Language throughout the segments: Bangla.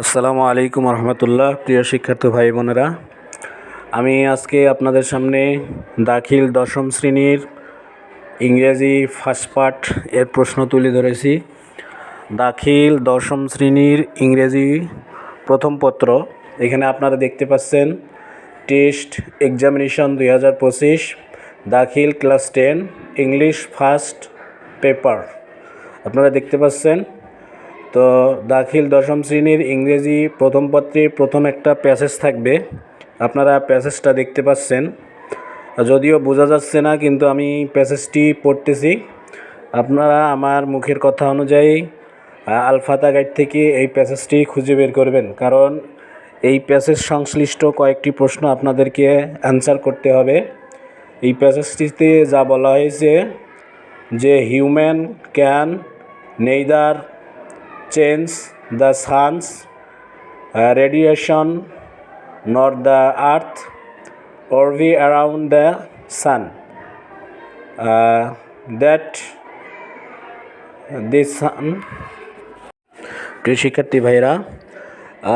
আসসালামু আলাইকুম রহমতুল্লাহ, প্রিয় শিক্ষার্থী ভাই বোনেরা। আমি আজকে আপনাদের সামনে দাখিল দশম শ্রেণির ইংরেজি ফার্স্ট পার্ট এর প্রশ্ন তুলে ধরেছি। দাখিল দশম শ্রেণির ইংরেজি প্রথম পত্র, এখানে আপনারা দেখতে পাচ্ছেন, টেস্ট এক্সামিনেশন দুই হাজার পঁচিশ, দাখিল class ten, English first paper. আপনারা দেখতে পাচ্ছেন তো দাখিল দশম শ্রেণির ইংরেজি প্রথম পত্রে প্রথম একটা প্যাসেজ থাকবে। আপনারা প্যাসেজটা দেখতে পাচ্ছেন। যদিও বোঝা যাচ্ছে না, কিন্তু আমি প্যাসেজটি পড়তেছি। আপনারা আমার মুখের কথা অনুযায়ী আলফাতা গাইড থেকে এই প্যাসেজটি খুঁজে বের করবেন। কারণ এই প্যাসেজ সংশ্লিষ্ট কয়েকটি প্রশ্ন আপনাদেরকে অ্যান্সার করতে হবে। এই প্যাসেজটিতে যা বলা হয়েছে যে, human can, neither change the sun's radiation nor the earth অরভি around the sun that this sun প্রিয় শিক্ষার্থী ভাইরা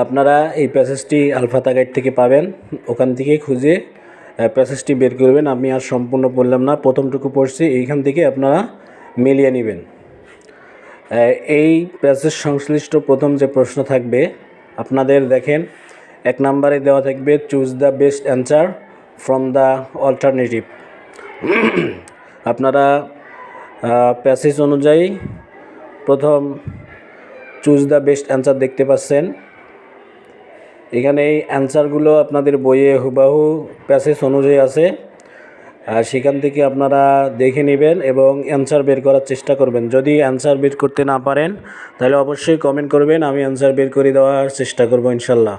আপনারা এই প্যাসেজটি আলফাতা গাইড থেকে পাবেন। ওখান থেকে খুঁজে প্যাসেজটি বের করবেন। আমি আর সম্পূর্ণ পড়লাম না, প্রথমটুকু পড়ছি। এইখান থেকে আপনারা মিলিয়ে নেবেন। এই প্যাসেজ সংশ্লিষ্ট প্রথম যে প্রশ্ন থাকবে, আপনাদের দেখেন, এক নম্বরে দেওয়া থাকবে choose the best answer from the alternative আপনারা প্যাসেজ অনুযায়ী প্রথম চুজ দ্য বেস্ট অ্যান্সার দেখতে পাচ্ছেন। এখানে এই অ্যান্সারগুলো আপনাদের বইয়ে হুবাহু প্যাসেজ অনুযায়ী আছে। সেখান থেকে আপনারা দেখে নেবেন এবং অ্যান্সার বের করার চেষ্টা করবেন। যদি অ্যান্সার বের করতে না পারেন, তাহলে অবশ্যই কমেন্ট করবেন, আমি অ্যান্সার বের করে দেওয়ার চেষ্টা করব ইনশাল্লাহ।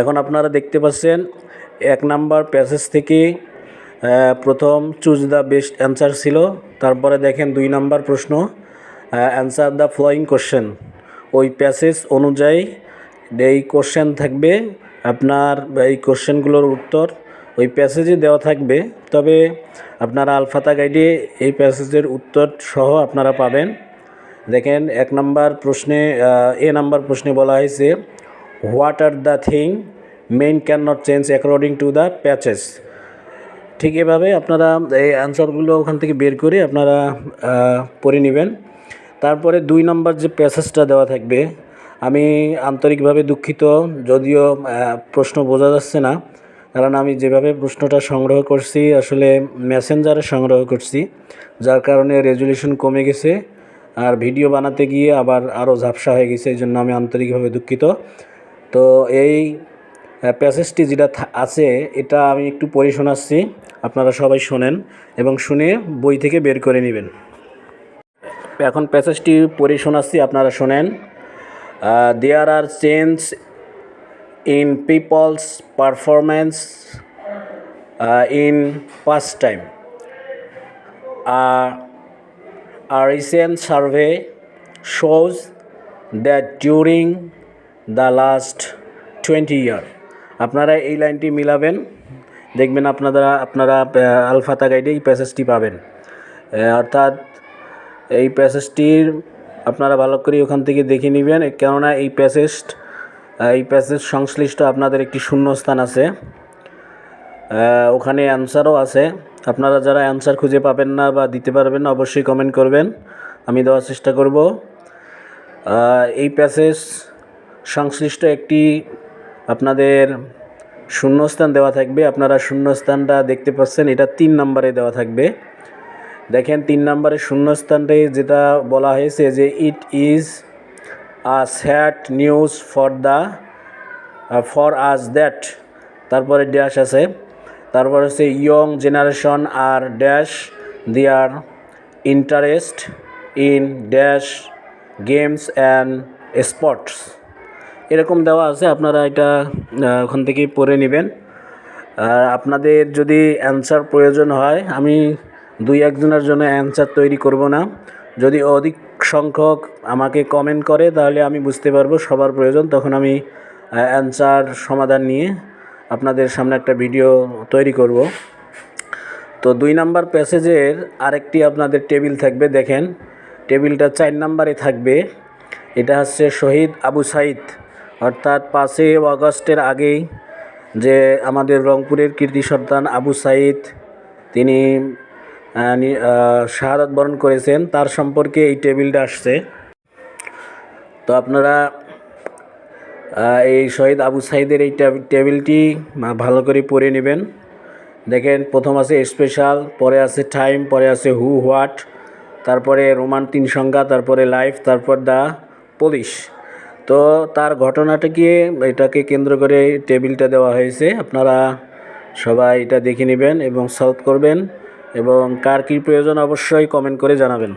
এখন আপনারা দেখতে পাচ্ছেন, এক নাম্বার প্যাসেজ থেকে প্রথম চুজ দ্য বেস্ট অ্যান্সার ছিল। তারপরে দেখেন দুই নাম্বার প্রশ্ন অ্যান্সার দ্য ফ্লোয়িং কোশ্চেন ওই প্যাসেজ অনুযায়ী, এই কোশ্চেন থাকবে, আপনার এই কোশ্চেনগুলোর উত্তর ওই প্যাসেজে দেওয়া থাকবে। তবে আপনারা আলফাতা গাইডে এই প্যাসেজের উত্তর সহ আপনারা পাবেন। দেখেন, এক নাম্বার প্রশ্নে এ নাম্বার প্রশ্নে বলা হয়েছে what are the thing man can not change according to the passage ঠিক এভাবে আপনারা এই অ্যান্সারগুলো ওখান থেকে বের করে আপনারা পড়ে নেবেন। তারপরে দুই নম্বর যে প্যাসেজটা দেওয়া থাকবে, আমি আন্তরিকভাবে দুঃখিত, যদিও প্রশ্ন বোঝা যাচ্ছে না। কারণ আমি যেভাবে প্রশ্নটা সংগ্রহ করছি, আসলে মেসেঞ্জারে সংগ্রহ করছি, যার কারণে রেজুলেশন কমে গেছে আর ভিডিও বানাতে গিয়ে আবার আরও ঝাপসা হয়ে গেছে এই জন্য আমি আন্তরিকভাবে দুঃখিত। তো এই প্যাসেজটি যেটা আছে, এটা আমি একটু পড়ে শোনাচ্ছি, আপনারা সবাই শোনেন এবং শুনে বই থেকে বের করে নেবেন। এখন প্যাসেজটি পড়ে শোনাচ্ছি, আপনারা শোনেন। There are change in people's performance in past time A recent survey shows that during the last 20 year আপনারা এই লাইনটি মিলাবেন, দেখবেন আপনারা আপনারা আলফাতা গাইডে এই প্যাসেজটি পাবেন। অর্থাৎ এই প্যাসেজটির আপনারা ভালো করে ওখান থেকে দেখে নেবেন, কেননা এই প্যাসেজ এই প্যাসেজ সংশ্লিষ্ট আপনাদের একটি শূন্যস্থান আছে। ওখানে অ্যান্সারও আছে। আপনারা যারা অ্যান্সার খুঁজে পাবেন না বা দিতে পারবেন না, অবশ্যই কমেন্ট করবেন। আমি দেওয়ার চেষ্টা করব। এই প্যাসেজ সংশ্লিষ্ট একটি আপনাদের শূন্যস্থান দেওয়া থাকবে। আপনারা শূন্যস্থানটা দেখতে পাচ্ছেন, এটা তিন নম্বরে দেওয়া থাকবে। দেখেন, তিন নম্বরের শূন্যস্থানটাই যেটা বলা হয়েছে যে it is sad news for the for us that. তারপরে ড্যাশ আছে। তারপর হচ্ছে young generation R dash their interest in dash games and sports. এরকম দেওয়া আছে, আপনারা এটা ওখান থেকেই পড়ে নেবেন। আর আপনাদের যদি অ্যান্সার প্রয়োজন হয়, আমি দুই একজনের জন্য অ্যান্সার তৈরি করব না। যদি অধিক সংখ্যক আমাকে কমেন্ট করে, তাহলে আমি বুঝতে পারব সবার প্রয়োজন। তখন আমি অ্যান্সার সমাধান নিয়ে আপনাদের সামনে একটা ভিডিও তৈরি করব। তো দুই নাম্বার প্যাসেজের আরেকটি আপনাদের টেবিল থাকবে, দেখেন। টেবিলটা চার নাম্বারে থাকবে। এটা হচ্ছে শহীদ আবু সাইদ। অর্থাৎ পাঁচই আগস্টের আগেই যে আমাদের রংপুরের কীর্তি সন্তান আবু সাইদ, তিনি শাহাদাত বরণ করেছেন। তার সম্পর্কে এই টেবিলটা আসছে। তো আপনারা এই শহীদ আবু সাইদের এই টেবিলটি ভালো করে পড়ে নেবেন। দেখেন, প্রথম আছে স্পেশাল পরে আছে টাইম পরে আছে হু হোয়াট তারপরে রোমান তিন সংখ্যা তারপরে লাইফ তারপর দ্য পুলিশ তো তার ঘটনাটাকে এটাকে কেন্দ্র করে টেবিলটা দেওয়া হয়েছে। আপনারা সবাই এটা দেখে নেবেন এবং সলভ করবেন। এবং কার কী প্রয়োজন অবশ্যই কমেন্ট করে জানাবেন।